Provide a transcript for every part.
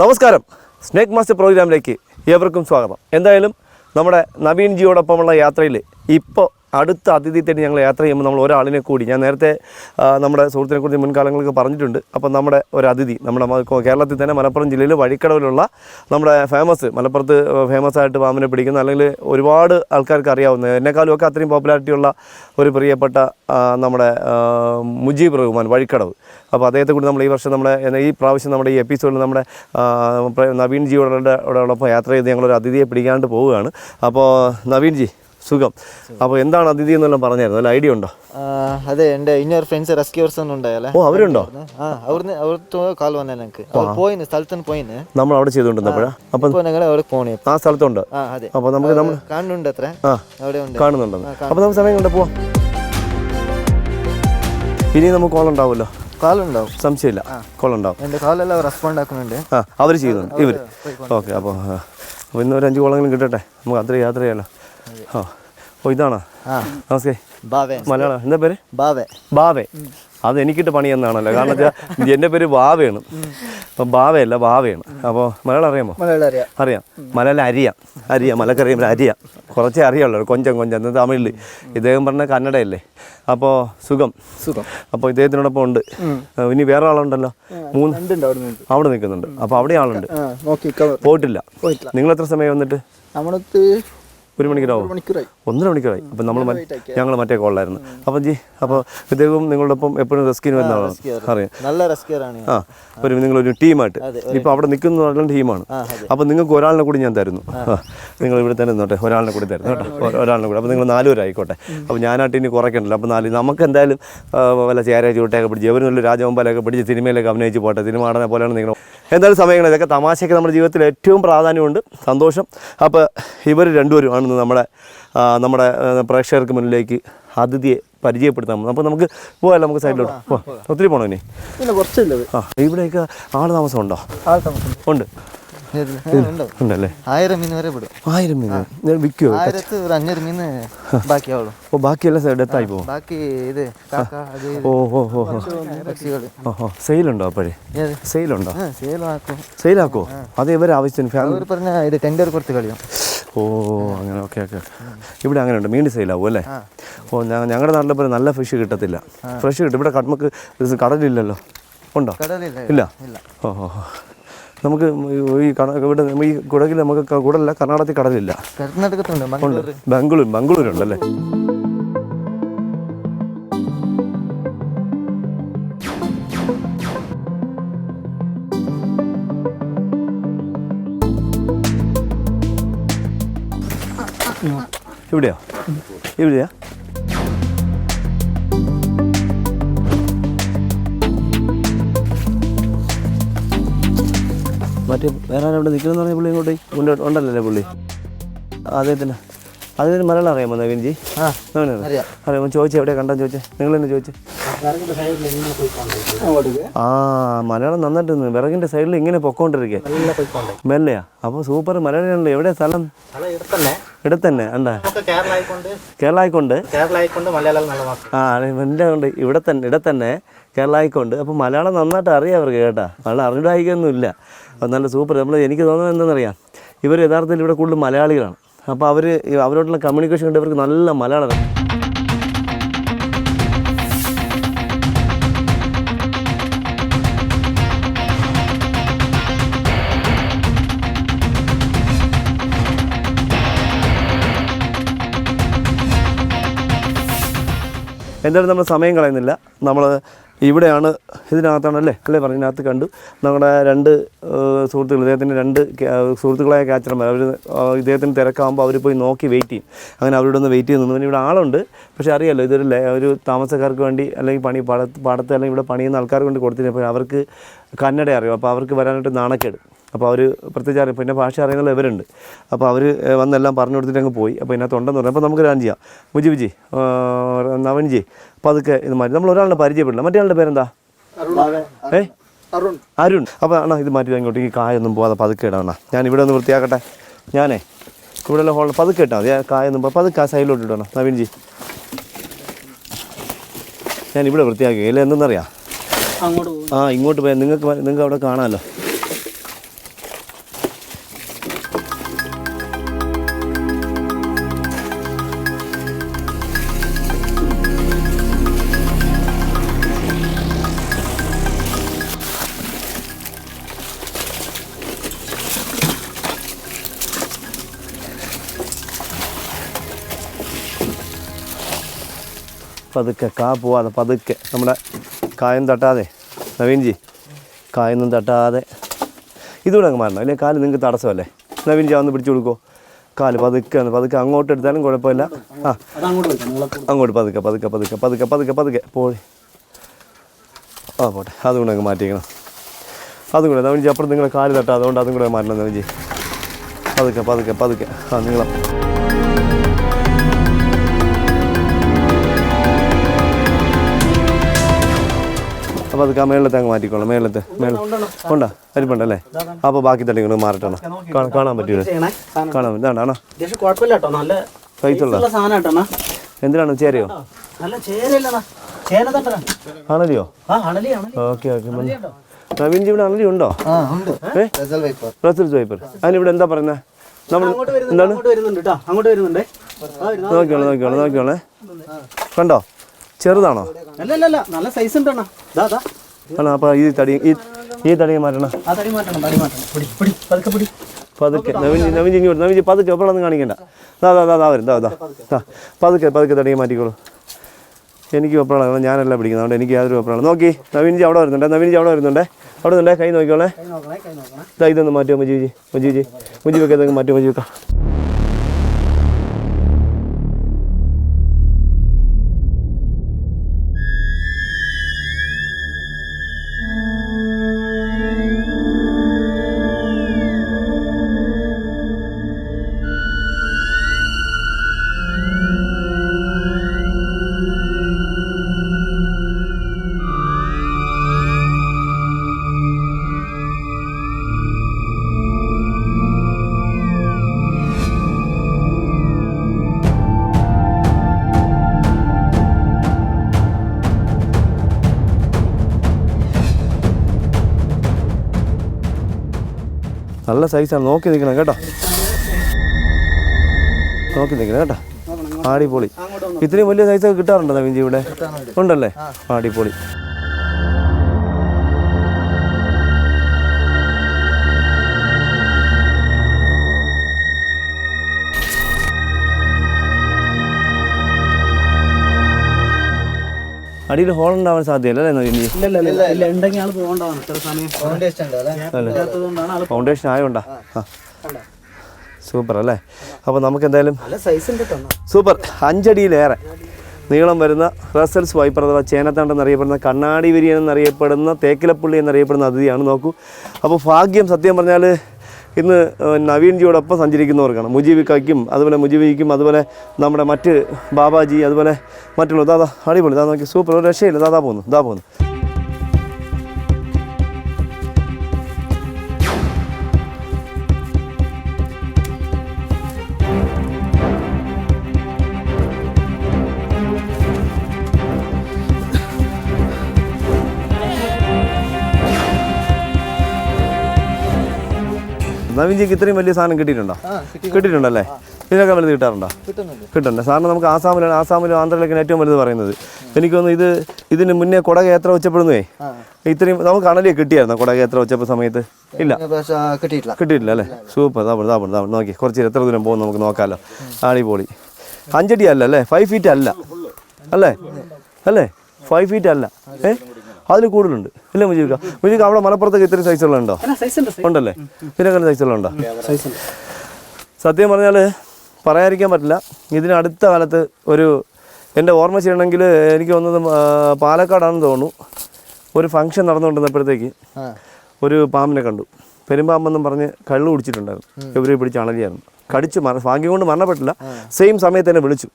നമസ്കാരം. Snake master പ്രോഗ്രാമിലേക്ക് ഏവർക്കും സ്വാഗതം. എന്തായാലും നമ്മുടെ നവീൻ ജിയോടൊപ്പമുള്ള യാത്രയിൽ ഇപ്പോൾ അടുത്ത അതിഥി തേടി ഞങ്ങൾ യാത്ര ചെയ്യുമ്പോൾ നമ്മൾ ഒരാളിനെ കൂടി ഞാൻ നേരത്തെ നമ്മുടെ സുഹൃത്തിനെ കുറിച്ച് മുൻകാലങ്ങൾക്ക് പറഞ്ഞിട്ടുണ്ട് അപ്പം നമ്മുടെ ഒരു അതിഥി നമ്മുടെ കേരളത്തിൽ തന്നെ മലപ്പുറം ജില്ലയിൽ വഴിക്കടവിലുള്ള നമ്മുടെ ഫേമസ് മലപ്പുറത്ത് ഫേമസ് ആയിട്ട് പാമ്പിനെ പിടിക്കുന്ന അല്ലെങ്കിൽ ഒരുപാട് ആൾക്കാർക്ക് അറിയാവുന്ന എന്നെക്കാളും ഒക്കെ അത്രയും പോപ്പുലാരിറ്റി ഉള്ള ഒരു പ്രിയപ്പെട്ട നമ്മുടെ മുജീബ് റഹ്മാൻ വഴിക്കടവ് അപ്പോൾ അദ്ദേഹത്തെ കൂടി നമ്മൾ ഈ വർഷം നമ്മുടെ ഈ പ്രാവശ്യം നമ്മുടെ ഈ എപ്പിസോഡിൽ നമ്മുടെ നവീൻ ജിയോടെ ഓടൊപ്പം യാത്ര ചെയ്ത് ഞങ്ങളൊരു അതിഥിയെ പിടിക്കാണ്ട് പോവുകയാണ് അപ്പോൾ നവീൻ ജി സുഖം. അപ്പോൾ എന്താണ് അതിഥി എന്നെല്ലാം പറഞ്ഞായിരുന്നു? അല്ല ഐഡിയ ഉണ്ടോ? അതെ എന്റെ ഇന്നൊരു ഫ്രണ്ട്സ് റെസ്ക്യൂർസ് ഒന്നും ഉണ്ടായല്ലേ? ഓ അവരുണ്ടോ? ആ അവിടുന്ന് അവിടുത്തെ കാൽ വന്നെ ഞങ്ങൾക്ക് പോയിന് സ്ഥലത്തുനിന്ന് പോയിന്. നമ്മൾ അവിടെ ചെയ്തുകൊണ്ടിരുന്നപ്പോഴാണ് അപ്പോൾ ഞങ്ങൾ അവിടെ പോണേ ആ സ്ഥലത്തുണ്ട്. അതെ. അപ്പോൾ നമുക്ക് നമ്മൾ കാണുന്നുണ്ട് അത്ര. അവിടെ ഉണ്ട്. കാണുന്നുണ്ടെന്ന്. അപ്പോൾ നമുക്ക് സമയം കൊണ്ട് പോവാം. ഇനി നമുക്ക് കോൾ ഉണ്ടാവുമല്ലോ? കാലുണ്ടാവും സംശയമില്ല. കോൾ ഉണ്ടാവും. എന്റെ കാലെല്ലാം റെസ്പോണ്ട് ആക്കുന്നുണ്ട്. ആ അവർ ചെയ്യുന്നുണ്ട്. ഇവർ ഓക്കെ അപ്പോൾ അപ്പോൾ ഇന്ന് ഒരു അഞ്ച് കോളെങ്കിലും കിട്ടട്ടെ? നമുക്ക് അത്ര യാത്ര ചെയ്യാമല്ലോ ആ ഓ ഇതാണോ? നമസ്തേ. ബാവേ. മലയാളം എന്താ പേര്? ബാവേ. ബാവേ. അത് എനിക്കിട്ട് പണി എന്നാണല്ലോ കാരണം വെച്ചാൽ എന്റെ പേര് ബാവയാണ് അപ്പം ബാവയല്ല ബാവയാണ് അപ്പോൾ മലയാളം അറിയാമോ? മലയാളം അറിയാം. അറിയാം. മലയാളം അരിയാം. അരിയാം മലക്കറിയാം അരിയാം. കുറച്ചേ അറിയുള്ളൂ. കൊഞ്ചം കൊഞ്ചം. എന്ന് തമിഴിൽ ഇദ്ദേഹം പറഞ്ഞ കന്നഡയല്ലേ? അപ്പോൾ സുഖം. സുഖം. അപ്പോൾ ഇദ്ദേഹത്തിനോടൊപ്പം ഉണ്ട്. ഇനി വേറെ ആളുണ്ടല്ലോ മൂന്ന് അവിടെ നിൽക്കുന്നുണ്ട്. അപ്പോൾ അവിടെ ആളുണ്ട്. പോയിട്ടില്ല. പോയിട്ടില്ല. നിങ്ങൾ എത്ര സമയം വന്നിട്ട്? നമ്മളത്ത് ഒരു മണിക്കൂറാവും? ഒന്നര മണിക്കൂറായി. അപ്പം നമ്മൾ ഞങ്ങൾ മറ്റേ കോളായിരുന്നു അപ്പം ജി അപ്പോൾ ഇദ്ദേഹവും നിങ്ങളുടെ ഒപ്പം എപ്പോഴും റെസ്ക്യൂന് വരുന്നതാണ് അറിയാം. നല്ല റെസ്ക്യൂറാണ് ആ ഒരു നിങ്ങളൊരു ടീമായിട്ട്. ഇപ്പോൾ അവിടെ നിൽക്കുന്ന നല്ല ടീമാണ്. അപ്പം നിങ്ങൾക്ക് ഒരാളിനെ കൂടി ഞാൻ തരുന്നു. നിങ്ങൾ ഇവിടെ തന്നെ നിന്നോട്ടെ. ഒരാളിനെ കൂടി തരുന്നു കേട്ടോ. ഒരാളിനെ കൂടി. അപ്പോൾ നിങ്ങൾ നാലുപേരായിക്കോട്ടെ. അപ്പോൾ ഞാനായിട്ട് ഇനി കുറയ്ക്കണ്ടല്ലോ. അപ്പോൾ നാല് നമുക്ക് എന്തായാലും വല്ല ചേരാ ചൂട്ടയൊക്കെ പിടിച്ച് അവർ നല്ലൊരു രാജവമ്പലൊക്കെ പിടിച്ച് സിനിമയിലൊക്കെ അഭിനയിച്ച് പോട്ടെ. സിനിമ ആടനെ പോലെയാണ് നിങ്ങൾ എന്തായാലും സമയങ്ങൾ ഇതൊക്കെ തമാശയ്ക്ക് നമ്മുടെ ജീവിതത്തിൽ ഏറ്റവും പ്രാധാന്യമുണ്ട്. സന്തോഷം. അപ്പോൾ ഇവർ രണ്ടുപേരും ആണ് നമ്മുടെ നമ്മുടെ പ്രേക്ഷകർക്ക് മുന്നിലേക്ക് അതിഥിയെ പരിചയപ്പെടുത്താം അപ്പോൾ നമുക്ക് പോകാമല്ലോ നമുക്ക് സൈഡിലോട്ട്. പോവാം ഒത്തിരി പോകണോ ഇനി? കുറച്ചില്ല ആ ഇവിടെയൊക്കെ ആൾ താമസം ഉണ്ടോ ആൾ താമസം ഉണ്ടോ. ഉണ്ടല്ലേ? ആയിരം മീൻ വരെ വിടും. ആയിരം മീൻ? ഞാൻ വിൽക്കുമോ ആയിരത്ത് ഒരു അഞ്ഞൂറ് മീൻ ബാക്കിയാവുള്ളൂ. ഓ ബാക്കിയെല്ലാം ഡെത്തായി പോകും ബാക്കി ഇത് ഓ ഓ ഓ ഓ. സെയിലുണ്ടോ അപ്പോഴേ? സെയിലുണ്ടോ? സെയിലാക്കോ. സെയിലാക്കുമോ അത് ഫാമിലി പറഞ്ഞ ഇത് ടെൻഡർ കൊടുത്ത് കളിയോ. ഓ അങ്ങനെ ഓക്കെ ഓക്കെ. ഇവിടെ അങ്ങനെ ഉണ്ട്. മീൻ സെയിലാവും അല്ലേ? ഓ ഞങ്ങളുടെ നാട്ടിലെ പോലെ നല്ല ഫിഷ് കിട്ടത്തില്ല. ഫ്രഷ് കിട്ടും. ഇവിടെ നമുക്ക് കടലില്ലല്ലോ. ഉണ്ടോ? ഇല്ല ഓ ഓ. നമുക്ക് ഈ ഇവിടെ ഈ കുടകിൽ നമുക്ക് കുടലില്ല കർണാടകത്തിൽ കടലില്ല. കർണാടകത്തുണ്ട് മംഗളൂർ ബാംഗ്ലൂർ ബാംഗ്ലൂരുണ്ടല്ലേ എവിടെയാ ഇവിടെയാ? മറ്റേ വേറെ ആരും ഇവിടെ നിൽക്കണമെന്ന് പറഞ്ഞ പുള്ളി ഇങ്ങോട്ട് മുന്നോട്ട് ഉണ്ടല്ലേ പുള്ളി? അതേ തന്നെ അതിന് മലയാളം അറിയാമോ നവീൻജി? അറിയാം. അറിയാമോ ചോദിച്ചേ എവിടെയാ കണ്ടാന്ന് ചോദിച്ചേ. നിങ്ങൾ തന്നെ ചോദിച്ചേ. ആ മലയാളം നന്നായിട്ട് വിറകിന്റെ വിറകിന്റെ സൈഡിൽ ഇങ്ങനെ പൊക്കോണ്ടിരിക്കുക മെല്ലയാ. അപ്പോൾ സൂപ്പർ മലയാളിയാണല്ലോ എവിടെ സ്ഥലം? ഇടത്തന്നെ എന്താ കേരള ആയിക്കൊണ്ട് കേരള ആയിക്കൊണ്ട് കേരള ആയിക്കൊണ്ട് മലയാളം നല്ല മാസം ആ ഇവിടെ തന്നെ ഇവിടെ തന്നെ കേരള ആയിക്കൊണ്ട് അപ്പോൾ മലയാളം നന്നായിട്ട് അറിയാം അവർക്ക് കേട്ടാ. മലയാളം അറിഞ്ഞിട്ടായിക്കൊന്നും ഇല്ല അപ്പോൾ നല്ല സൂപ്പർ. നമ്മൾ എനിക്ക് തോന്നുന്നത് എന്താണെന്നറിയാം? ഇവർ യഥാർത്ഥത്തിൽ ഇവിടെ കൂടുതൽ മലയാളികളാണ്. അപ്പോൾ അവർ അവരോടുള്ള കമ്മ്യൂണിക്കേഷൻ കൊണ്ട് ഇവർക്ക് നല്ല മലയാളം എന്തായാലും നമ്മൾ സമയം കളയുന്നില്ല. നമ്മൾ ഇവിടെയാണ് ഇതിനകത്താണ് അല്ലേ? അല്ലേ പറഞ്ഞു ഇതിനകത്ത് കണ്ടു. നമ്മുടെ രണ്ട് സുഹൃത്തുക്കൾ ഇദ്ദേഹത്തിന്റെ രണ്ട് സുഹൃത്തുക്കളായ ക്യാച്ചർമാർ അവർ ഇദ്ദേഹത്തിന് തിരക്കാകുമ്പോൾ അവർ പോയി നോക്കി വെയിറ്റ് ചെയ്യും. അങ്ങനെ അവരോട് ഒന്ന് വെയിറ്റ് ചെയ്ത് നിന്നു. പിന്നെ ഇവിടെ ആളുണ്ട്. പക്ഷേ അറിയാമല്ലോ ഇതൊരു ഒരു താമസക്കാർക്ക് വേണ്ടി അല്ലെങ്കിൽ പണി പാടത്ത് പാടത്ത് അല്ലെങ്കിൽ ഇവിടെ പണിയുന്ന ആൾക്കാർക്ക് വേണ്ടി കൊടുത്തിട്ട് അവർക്ക് കന്നഡ അറിയാം. അപ്പോൾ അവർക്ക് വരാനായിട്ട് നാണക്കേട്. അപ്പോൾ അവർ പ്രത്യേകിച്ച് അറിയാം. പിന്നെ ഭാഷ അറിയുന്ന ഇവരുണ്ട്. അപ്പോൾ അവർ വന്നെല്ലാം പറഞ്ഞു കൊടുത്തിട്ട് അങ്ങ് പോയി. അപ്പോൾ ഇതിനകത്ത് ഉണ്ടെന്ന് പറഞ്ഞു. അപ്പോൾ നമുക്ക് രാൻ ചെയ്യാം. മുജി വിജി നവൻജി അപ്പോൾ അതൊക്കെ ഇത് മാറ്റി നമ്മൾ ഒരാളിനെ പരിചയപ്പെടില്ല മറ്റേ ആളുടെ പേരെന്താ ഏ? അരുൺ. അരുൺ. അപ്പോൾ അണ്ണാ ഇത് മാറ്റി അങ്ങോട്ട് ഈ കായൊന്നും പോകാതെ പതുക്കെ ഇടാം അണ്ണാ. ഞാൻ ഇവിടെ ഒന്ന് വൃത്തിയാക്കട്ടെ. ഞാനേ ഇവിടെ ഹോൾ പതുക്കെ ഇട്ടാൽ മതി. ആ കായൊന്നും പോകാം പതുക്കെ ആ സൈഡിലോട്ട് ഇടണം നവീൻജി ഞാൻ ഇവിടെ വൃത്തിയാക്കി ഇല്ല എന്തെന്നറിയാം? അങ്ങോട്ട് ആ ഇങ്ങോട്ട് പോയാൽ നിങ്ങൾക്ക് നിങ്ങൾക്ക് അവിടെ കാണാമല്ലോ. പതുക്കെ കാ പോവാതെ പതുക്കെ. നമ്മുടെ കായം തട്ടാതെ. നവീൻജി കായൊന്നും തട്ടാതെ. ഇതുകൂടെ അങ്ങ് മാറണം. അല്ലേ? കാൽ നിങ്ങൾക്ക് തടസ്സമല്ലേ? നവീൻജി ഒന്ന് പിടിച്ചു കൊടുക്കുമോ കാൽ പതുക്കെ പതുക്കെ അങ്ങോട്ട് എടുത്താലും കുഴപ്പമില്ല. ആ. നിങ്ങളെ അങ്ങോട്ട് പതുക്കെ പതുക്കെ പതുക്കെ പതുക്കെ പതുക്കെ പതുക്കെ. പോയി. ആ പോട്ടെ. അതും കൂടെ അങ്ങ് മാറ്റിക്കണം അതും കൂടെ. നവീൻജി അപ്പുറം നിങ്ങളെ കാൽ തട്ടാ അതുകൊണ്ട് അതും കൂടെ മാറ്റണം നവീൻജി. പതുക്കെ പതുക്കെ പതുക്കെ. ആ നീളം. അപ്പോൾ അത് മേളത്തെ അങ്ങ് മാറ്റിക്കോളാം. മേളത്തെ മേള ഉണ്ടോ അരിപ്പുണ്ടല്ലേ? അപ്പോൾ ബാക്കി തട്ടി ഇങ്ങനെ മാറട്ടെ കാണാൻ പറ്റില്ല പറ്റൂലേ കാണാൻ ഇതാണോ? സൈസുള്ള ഉള്ള സാധനം എന്തിനാണ്? ചേരയോ? നല്ല ചേരല്ലടാ ചേന തട്ടടാ ആണല്ലയോ ആ അണലി അണലി ഓക്കെ ഓക്കെ. നവീൻജി ഇവിടെ അണലി ഉണ്ടോ? റസൽസ് വൈപ്പർ അതിനിവിടെ എന്താ പറയുന്നത് നമ്മൾ അങ്ങോട്ട് വരുന്നുണ്ട് അങ്ങോട്ട് വരുന്നുണ്ട് അങ്ങോട്ട് വരുന്നുണ്ട്. ആ, വരുന്നു. നോക്കിയോളെ നോക്കിയോളെ നോക്കിയോളെ കണ്ടോ? ചെറുതാണോ? അല്ല അല്ല അല്ല നല്ല സൈസ് ഉണ്ട് അണ്ണാ. ദാ ദാ. അണ്ണാ അപ്പോൾ ഈ തടി ഈ ഈ തടിയെ മാറ്റണം. ആ തടി മാറ്റണം തടി മാറ്റണം. പിടി പിടി പതുക്കെ പിടി. പതുക്കെ. ഇങ്ങോട്ട് ഒപ്പളൊന്നും കാണിക്കണ്ട. ദാ ദാ ദാ ദാ വരും. ദാ ദാ. ദാ പതുക്കെ പതുക്കെ തടിയെ മാറ്റിക്കോളൂ. എനിക്ക് വെപ്പളാണ് ഞാനല്ല പിടിക്കുന്നത്. അതുകൊണ്ട് എനിക്ക് യാതൊരു വെപ്പളാണ് നോക്കി നവീൻജി അവിടെ വരുന്നുണ്ട്. നവീൻജി അവിടെ വരുന്നുണ്ടേ. അവിടെ നിന്നുണ്ടേ കൈ നോക്കിക്കോളേ. ഇതാ ഇതൊന്ന് മാറ്റുമോ മജീജി മജീജി മജി വെക്കത്തൊക്കെ മാറ്റുമോ മജി നല്ല സൈസാണ് നോക്കി നിൽക്കണം കേട്ടോ. നോക്കി നിൽക്കണം കേട്ടോ. ആടിപൊളി ഇത്രയും വലിയ സൈസൊക്കെ കിട്ടാറുണ്ടോ നവീൻജി ഇവിടെ? ഉണ്ടല്ലേ? ആടിപൊളി അടിയിൽ ഹോൾ ഉണ്ടാവാൻ സാധ്യതയില്ല അല്ലേ ഫൗണ്ടേഷൻ ഉണ്ട് അല്ലേ? ഇല്ലാത്തതുകൊണ്ടാണ് ആൾ ഫൗണ്ടേഷൻ ആയോണ്ടാ? സൂപ്പർ അല്ലേ? അപ്പോൾ നമുക്ക് എന്തായാലും നല്ല സൈസ് ഉണ്ട് കേട്ടോ സൂപ്പർ അഞ്ചടിയിലേറെ നീളം വരുന്ന റസൽസ് വൈപ്പർ അഥവാ ചേനത്താണ്ട് എന്നറിയപ്പെടുന്ന കണ്ണാടി വിരിയൻ എന്നറിയപ്പെടുന്ന തേക്കിലപ്പുള്ളി എന്നറിയപ്പെടുന്ന അതിഥിയാണ്. നോക്കൂ. അപ്പോൾ ഭാഗ്യം സത്യം പറഞ്ഞാൽ ഇന്ന് നവീൻജിയോടൊപ്പം സഞ്ചരിക്കുന്നവർക്കാണ്. മുജീബിക്കും അതുപോലെ മുജീബിക്കും അതുപോലെ നമ്മുടെ മറ്റ് ബാബാജി അതുപോലെ മറ്റുള്ള ദാദാ അടിപൊളി ദാദാ നോക്കി സൂപ്പർ രക്ഷയില്ല ദാദാ പോകുന്നു ദാ പോകുന്നു നവീൻജിക്ക് ഇത്രയും വലിയ സാധനം കിട്ടിയിട്ടുണ്ടോ? കിട്ടിയിട്ടുണ്ടല്ലേ? ഇതിനൊക്കെ വലുത് കിട്ടാറുണ്ടോ? കിട്ടുന്നുണ്ട്. സാറിന് നമുക്ക് ആസാമിലാണ് ആസാമിലും ആന്ധ്രയിലൊക്കെ ഏറ്റവും വലുത് പറയുന്നത്. എനിക്കൊന്ന് ഇത് ഇതിന് മുന്നേ കുടക എത്ര വെച്ചപ്പെടുന്നേ ആ. ഇത്രയും നമുക്ക് അണലിയെ കിട്ടിയായിരുന്നു? കുടക എത്ര വെച്ചപ്പോൾ സമയത്ത്? ഇല്ല. കിട്ടിയിട്ടില്ല. കിട്ടിയിട്ടില്ല അല്ലേ? സൂപ്പർ താപണം താപണം താപണം നോക്കി കുറച്ച് എത്ര ദൂരം പോകും നമുക്ക് നോക്കാമല്ലോ അടിപൊളി. അഞ്ചടി അല്ല? അല്ലേ ഫൈവ് ഫീറ്റ് അല്ല. അല്ലേ? അല്ലേ? ഫൈവ് ഫീറ്റ് അല്ല. ഏ? അതിൽ കൂടുതലുണ്ട്. ഇല്ല മുജീബിക്ക? മുജീബിക്ക അവിടെ മലപ്പുറത്തൊക്കെ ഇത്രയും സൈസുകളുണ്ടോ ഉണ്ട് ഉണ്ടല്ലേ? പിന്നെ സൈസുകളുണ്ടോ സൈസ് ഉണ്ടോ. സത്യം പറഞ്ഞാൽ പറയാതിരിക്കാൻ പറ്റില്ല. ഇതിന് അടുത്ത കാലത്ത് ഒരു എന്റെ ഓർമ്മ ചെയ്യണമെങ്കിൽ എനിക്ക് തോന്നുന്നത് പാലക്കാടാണെന്ന് തോന്നുന്നു. ഒരു ഫംഗ്ഷൻ നടന്നുകൊണ്ടിരുന്നപ്പോഴത്തേക്ക് ഒരു പാമ്പിനെ കണ്ടു. പെരുമ്പാമ്പെന്നും പറഞ്ഞ് കള്ളു കുടിച്ചിട്ടുണ്ടായിരുന്നു. എവരെ പിടിച്ച് അണലിയായിരുന്നു. കടിച്ച് മര ഭാഗ്യം കൊണ്ട് മരണപ്പെട്ടില്ല. സെയിം സമയത്ത് തന്നെ വിളിച്ചു.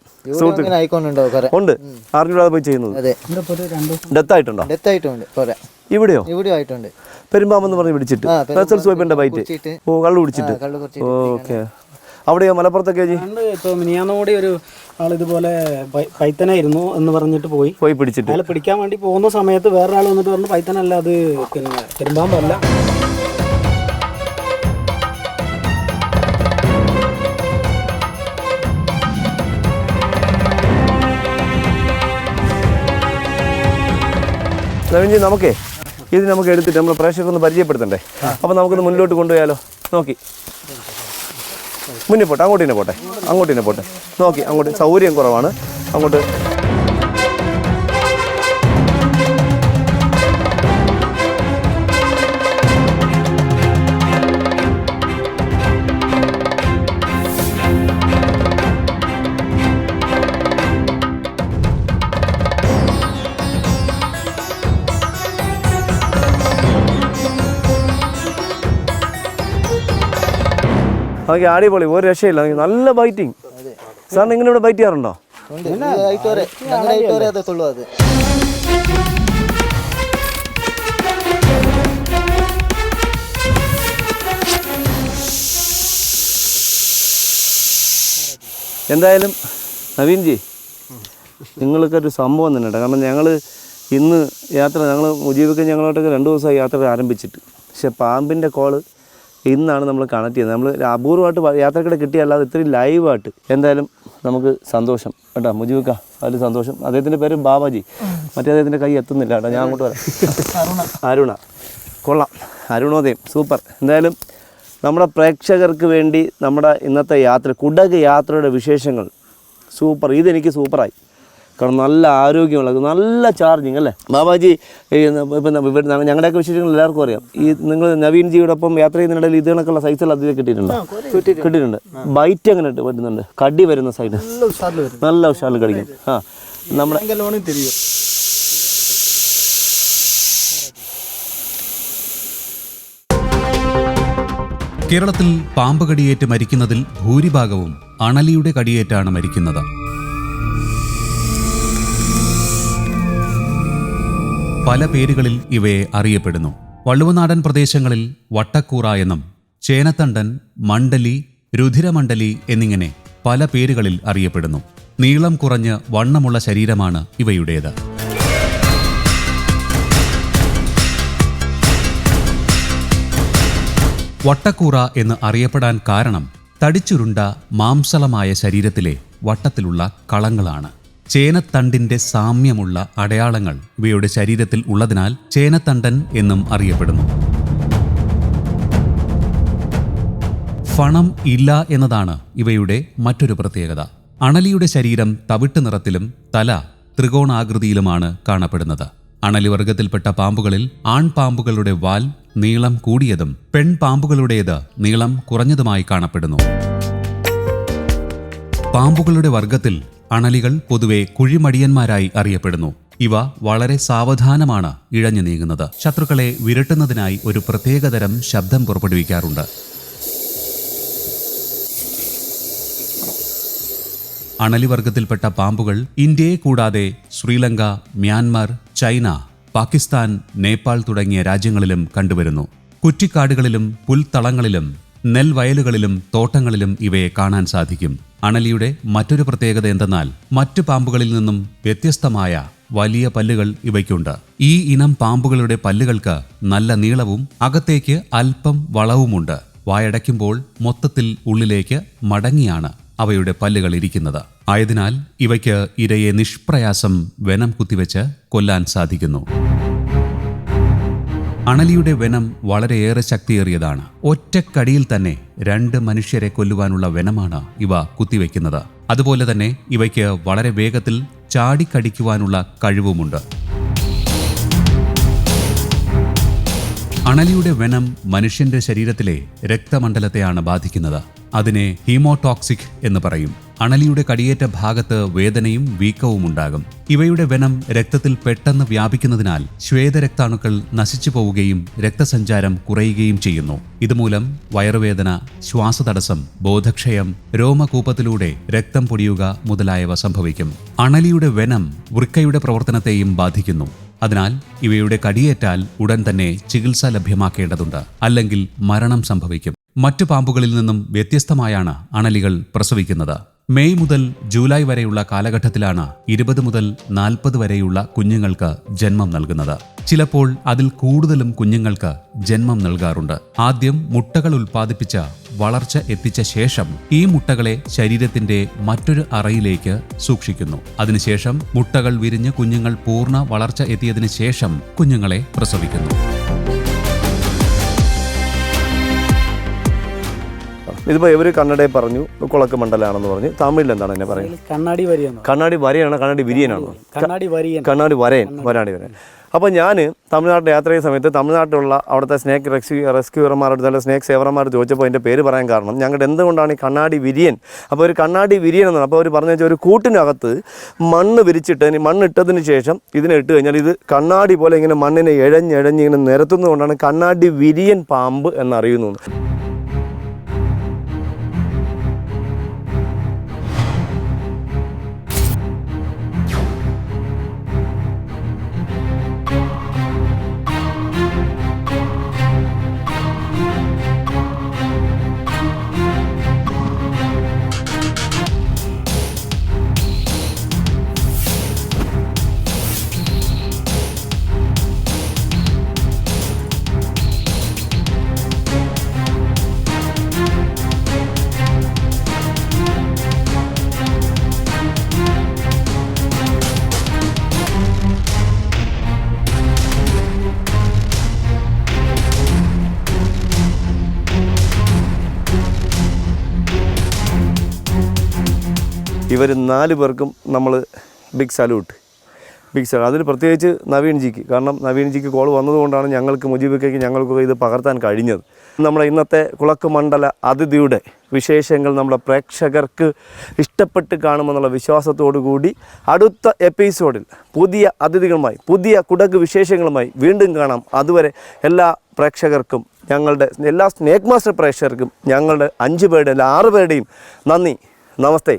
കുറെ. ഉണ്ട്. അറിഞ്ഞൂടാതെ പോയി ചെയ്യുന്നത്. അതെ. ഇവിടെ രണ്ട് ഡെത്ത് ആയിട്ടുണ്ടോ? ഡെത്ത് ആയിട്ടുണ്ട്. ഇവിടെയോ? ഇവിടെ ആയിട്ടുണ്ട്. പെരുമ്പാമെന്ന് പറഞ്ഞ് പിടിച്ചിട്ട്. Russell സോയിപ്പിന്റെ byte. ഓ കള്ളു കുടിച്ചിട്ട്. ഓക്കെ അവിടെയോ? മലപ്പുറത്തൊക്കെ ജി രണ്ട് ഇപ്പോൾ മിനിയാന്ന് കൂടി ഒരു ആൾ ഇതുപോലെ പൈത്തനായിരുന്നു എന്ന് പറഞ്ഞിട്ട് പോയി. പോയി പിടിച്ചിട്ട്. അയാൾ പിടിക്കാൻ വേണ്ടി പോകുന്ന സമയത്ത് വേറൊരാൾ വന്നിട്ട് പറഞ്ഞു പൈത്തനല്ല അത് പിന്നെ പെരുമ്പാമ്പല്ല. നവീൻജി നമുക്കേ ഇത് നമുക്ക് എടുത്തിട്ട് നമ്മൾ പ്രേക്ഷകർക്കൊന്ന് പരിചയപ്പെടുത്തണ്ടേ? അപ്പോൾ നമുക്കൊന്ന് മുന്നോട്ട് കൊണ്ടുപോയാലോ? നോക്കി. മുന്നേ പോട്ടെ അങ്ങോട്ട് തന്നെ പോട്ടെ അങ്ങോട്ട് തന്നെ പോട്ടെ. നോക്കി അങ്ങോട്ട് സൗകര്യം കുറവാണ്. അങ്ങോട്ട് ഓക്കെ അടിപൊളി ഒരു രക്ഷയില്ല. നല്ല ബൈറ്റിങ് സാർ നിങ്ങൾ ഇവിടെ ബൈറ്റ് ചെയ്യാറുണ്ടോ എന്തായാലും നവീൻജി നിങ്ങളൊക്കെ ഒരു സംഭവം തന്നെ കേട്ടോ കാരണം ഞങ്ങൾ ഇന്ന് യാത്ര ഞങ്ങൾ മുജീബൊക്കെ ഞങ്ങളോട്ടൊക്കെ രണ്ട് ദിവസമായി യാത്ര ആരംഭിച്ചിട്ട്. പക്ഷെ പാമ്പിന്റെ കോൾ ഇന്നാണ് നമ്മൾ കണക്ട് ചെയ്യുന്നത്. നമ്മൾ അപൂർവമായിട്ട് യാത്രക്കിടെ കിട്ടിയല്ലാതെ ഇത്രയും ലൈവായിട്ട് എന്തായാലും നമുക്ക് സന്തോഷം. കേട്ടോ മുജിവിക്ക അതിൽ സന്തോഷം. അദ്ദേഹത്തിന്റെ പേര് ബാബാജി. മറ്റേ അദ്ദേഹത്തിന്റെ കൈ എത്തുന്നില്ല കേട്ടോ ഞാൻ അങ്ങോട്ട് വരാം. അരുണ. കൊള്ളാം. അരുണോദയം സൂപ്പർ. എന്തായാലും നമ്മുടെ പ്രേക്ഷകർക്ക് വേണ്ടി നമ്മുടെ ഇന്നത്തെ യാത്ര കുടക് യാത്രയുടെ വിശേഷങ്ങൾ സൂപ്പർ. ഇതെനിക്ക് സൂപ്പറായി. കാരണം നല്ല ആരോഗ്യമുള്ള നല്ല ചാർജിങ് അല്ലേ? ബാബാജി ഇപ്പം ഞങ്ങളുടെയൊക്കെ വിശേഷങ്ങൾ എല്ലാവർക്കും അറിയാം. ഈ നിങ്ങൾ നവീൻ ജിയോടൊപ്പം യാത്ര ചെയ്യുന്നതിനിടയിൽ ഇത് കണക്കുള്ള സൈസുകൾ അതിൽ കിട്ടിയിട്ടുണ്ട്? കിട്ടിയിട്ടുണ്ട്. ബൈറ്റ് അങ്ങനെ ഇട്ട് പറ്റുന്നുണ്ട് കടി വരുന്ന സൈഡ് നല്ല ഉഷാറിൽ കടിക്കും. ആ നമ്മുടെ കേരളത്തിൽ പാമ്പ് കടിയേറ്റ് മരിക്കുന്നതിൽ ഭൂരിഭാഗവും അണലിയുടെ കടിയേറ്റാണ് മരിക്കുന്നത്. പല പേരുകളിൽ ഇവയെ അറിയപ്പെടുന്നു. വള്ളുവനാടൻ പ്രദേശങ്ങളിൽ വട്ടക്കൂറ എന്നും ചേനത്തണ്ടൻ മണ്ഡലി രുധിരമണ്ഡലി എന്നിങ്ങനെ പല പേരുകളിൽ അറിയപ്പെടുന്നു. നീളം കുറഞ്ഞ് വണ്ണമുള്ള ശരീരമാണ് ഇവയുടേത്. വട്ടക്കൂറ എന്ന് അറിയപ്പെടാൻ കാരണം തടിച്ചുരുണ്ട മാംസളമായ ശരീരത്തിലെ വട്ടത്തിലുള്ള കളങ്ങളാണ്. ചേനത്തണ്ടിന്റെ സാമ്യമുള്ള അടയാളങ്ങൾ ഇവയുടെ ശരീരത്തിൽ ഉള്ളതിനാൽ ചേനത്തണ്ടൻ എന്നും അറിയപ്പെടുന്നു. ഫണം ഇല്ല എന്നതാണ് ഇവയുടെ മറ്റൊരു പ്രത്യേകത. അണലിയുടെ ശരീരം തവിട്ട് നിറത്തിലും തല ത്രികോണാകൃതിയിലുമാണ് കാണപ്പെടുന്നത്. അണലി വർഗത്തിൽപ്പെട്ട പാമ്പുകളിൽ ആൺപാമ്പുകളുടെ വാൽ നീളം കൂടിയതും പെൺപാമ്പുകളുടേത് നീളം കുറഞ്ഞതുമായി കാണപ്പെടുന്നു. പാമ്പുകളുടെ വർഗത്തിൽ അണലികൾ പൊതുവെ കുഴിമടിയന്മാരായി അറിയപ്പെടുന്നു. ഇവ വളരെ സാവധാനമാണ് ഇഴഞ്ഞു നീങ്ങുന്നത്. ശത്രുക്കളെ വിരട്ടുന്നതിനായി ഒരു പ്രത്യേകതരം ശബ്ദം പുറപ്പെടുവിക്കാറുണ്ട്. അണലിവർഗത്തിൽപ്പെട്ട പാമ്പുകൾ ഇന്ത്യയെ കൂടാതെ ശ്രീലങ്ക മ്യാൻമാർ ചൈന പാകിസ്ഥാൻ നേപ്പാൾ തുടങ്ങിയ രാജ്യങ്ങളിലും കണ്ടുവരുന്നു. കുറ്റിക്കാടുകളിലും പുൽത്തളങ്ങളിലും നെൽവയലുകളിലും തോട്ടങ്ങളിലും ഇവയെ കാണാൻ സാധിക്കും. അണലിയുടെ മറ്റൊരു പ്രത്യേകത എന്തെന്നാൽ മറ്റു പാമ്പുകളിൽ നിന്നും വ്യത്യസ്തമായ വലിയ പല്ലുകൾ ഇവയ്ക്കുണ്ട്. ഈ ഇനം പാമ്പുകളുടെ പല്ലുകൾക്ക് നല്ല നീളവും അകത്തേക്ക് അല്പം വളവുമുണ്ട്. വായടയ്ക്കുമ്പോൾ മൊത്തത്തിൽ ഉള്ളിലേക്ക് മടങ്ങിയാണ് അവയുടെ പല്ലുകൾ ഇരിക്കുന്നത്. ആയതിനാൽ ഇവയ്ക്ക് ഇരയെ നിഷ്പ്രയാസം വെനം കുത്തിവെച്ച് കൊല്ലാൻ സാധിക്കുന്നു. അണലിയുടെ വെനം വളരെയേറെ ശക്തിയേറിയതാണ്. ഒറ്റക്കടിയിൽ തന്നെ രണ്ട് മനുഷ്യരെ കൊല്ലുവാനുള്ള വെനമാണ് ഇവ കുത്തിവെക്കുന്നത്. അതുപോലെ തന്നെ ഇവയ്ക്ക് വളരെ വേഗത്തിൽ ചാടിക്കടിക്കുവാനുള്ള കഴിവുമുണ്ട്. അണലിയുടെ വെനം മനുഷ്യന്റെ ശരീരത്തിലെ രക്തമണ്ഡലത്തെയാണ് ബാധിക്കുന്നത്. അതിനെ ഹീമോടോക്സിക് എന്ന് പറയും. അണലിയുടെ കടിയേറ്റ ഭാഗത്ത് വേദനയും വീക്കവും ഉണ്ടാകും. ഇവയുടെ വെനം രക്തത്തിൽ പെട്ടെന്ന് വ്യാപിക്കുന്നതിനാൽ ശ്വേതരക്താണുക്കൾ നശിച്ചു പോവുകയും രക്തസഞ്ചാരം കുറയുകയും ചെയ്യുന്നു. ഇതുമൂലം വയറുവേദന ശ്വാസതടസ്സം ബോധക്ഷയം രോമകൂപത്തിലൂടെ രക്തം പൊടിയുക മുതലായവ സംഭവിക്കും. അണലിയുടെ വെനം വൃക്കയുടെ പ്രവർത്തനത്തെയും ബാധിക്കുന്നു. അതിനാൽ ഇവയുടെ കടിയേറ്റാൽ ഉടൻ തന്നെ ചികിത്സ ലഭ്യമാക്കേണ്ടതുണ്ട്. അല്ലെങ്കിൽ മരണം സംഭവിക്കും. മറ്റു പാമ്പുകളിൽ നിന്നും വ്യത്യസ്തമായാണ് അണലികൾ പ്രസവിക്കുന്നത്. മെയ് മുതൽ ജൂലൈ വരെയുള്ള കാലഘട്ടത്തിലാണ് ഇരുപത് മുതൽ നാൽപ്പത് വരെയുള്ള കുഞ്ഞുങ്ങൾക്ക് ജന്മം നൽകുന്നത്. ചിലപ്പോൾ അതിൽ കൂടുതലും കുഞ്ഞുങ്ങൾക്ക് ജന്മം നൽകാറുണ്ട്. ആദ്യം മുട്ടകൾ ഉൽപ്പാദിപ്പിച്ച വളർച്ച എത്തിച്ച ശേഷം ഈ മുട്ടകളെ ശരീരത്തിന്റെ മറ്റൊരു അറയിലേക്ക് സൂക്ഷിക്കുന്നു. അതിനുശേഷം മുട്ടകൾ വിരിഞ്ഞ് കുഞ്ഞുങ്ങൾ പൂർണ വളർച്ച എത്തിയതിനു ശേഷം കുഞ്ഞുങ്ങളെ പ്രസവിക്കുന്നു. ഇതിപ്പോൾ ഇവർ കന്നഡയെ പറഞ്ഞു കുളക്ക് മണ്ഡലാണെന്ന് പറഞ്ഞു. തമിഴിൽ എന്താണ് എന്നെ പറയുന്നത്? കണ്ണാടി വരിയെന്ന് കണ്ണാടി വരയാണോ കണ്ണാടി വിരിയനാണോ. കണ്ണാടി വരിയൻ കണ്ണാടി വരയൻ വരാടി വരയൻ. അപ്പോൾ ഞാൻ തമിഴ്നാട്ടിൽ യാത്ര ചെയ്യുന്ന സമയത്ത് തമിഴ്നാട്ടിലുള്ള അവിടുത്തെ സ്നേക്ക് റെസ്ക്യൂ റെസ്ക്യൂറർമാരുടെ നല്ല സ്നേക്ക് സേവർമാർ ചോദിച്ചപ്പോൾ എന്റെ പേര് പറയാൻ കാരണം ഞങ്ങളുടെ എന്തുകൊണ്ടാണ് ഈ കണ്ണാടി വിരിയൻ? അപ്പോൾ ഒരു കണ്ണാടി വിരിയൻ എന്നാണ്. അപ്പോൾ അവർ പറഞ്ഞു വെച്ചാൽ ഒരു കൂട്ടിനകത്ത് മണ്ണ് വിരിച്ചിട്ട് മണ്ണിട്ടതിന് ശേഷം ഇതിനെ ഇട്ട് കഴിഞ്ഞാൽ ഇത് കണ്ണാടി പോലെ ഇങ്ങനെ മണ്ണിനെ ഇഴഞ്ഞിഴഞ്ഞ് ഇങ്ങനെ നിരത്തുന്നതുകൊണ്ടാണ് കണ്ണാടി വിരിയൻ പാമ്പ് എന്നറിയുന്നത്. ഇവർ നാല് പേർക്കും നമ്മൾ ബിഗ് സല്യൂട്ട് ബിഗ് സല്യൂട്ട് അതിൽ പ്രത്യേകിച്ച് നവീൻ ജിക്ക്. കാരണം നവീൻ ജിക്ക് കോൾ വന്നതുകൊണ്ടാണ് ഞങ്ങൾക്ക് മുജീബിക്കയ്ക്ക് ഞങ്ങൾക്ക് ഇത് പകർത്താൻ കഴിഞ്ഞത്. നമ്മുടെ ഇന്നത്തെ കുളക്ക് മണ്ഡല അതിഥിയുടെ വിശേഷങ്ങൾ നമ്മുടെ പ്രേക്ഷകർക്ക് ഇഷ്ടപ്പെട്ട് കാണുമെന്നുള്ള വിശ്വാസത്തോടു കൂടി അടുത്ത എപ്പിസോഡിൽ പുതിയ അതിഥികളുമായി പുതിയ കുടക് വിശേഷങ്ങളുമായി വീണ്ടും കാണാം. അതുവരെ എല്ലാ പ്രേക്ഷകർക്കും ഞങ്ങളുടെ എല്ലാ സ്നേക് മാസ്റ്റർ പ്രേക്ഷകർക്കും ഞങ്ങളുടെ അഞ്ച് പേരുടെ അല്ല ആറ് പേരുടെയും നന്ദി. നമസ്തേ.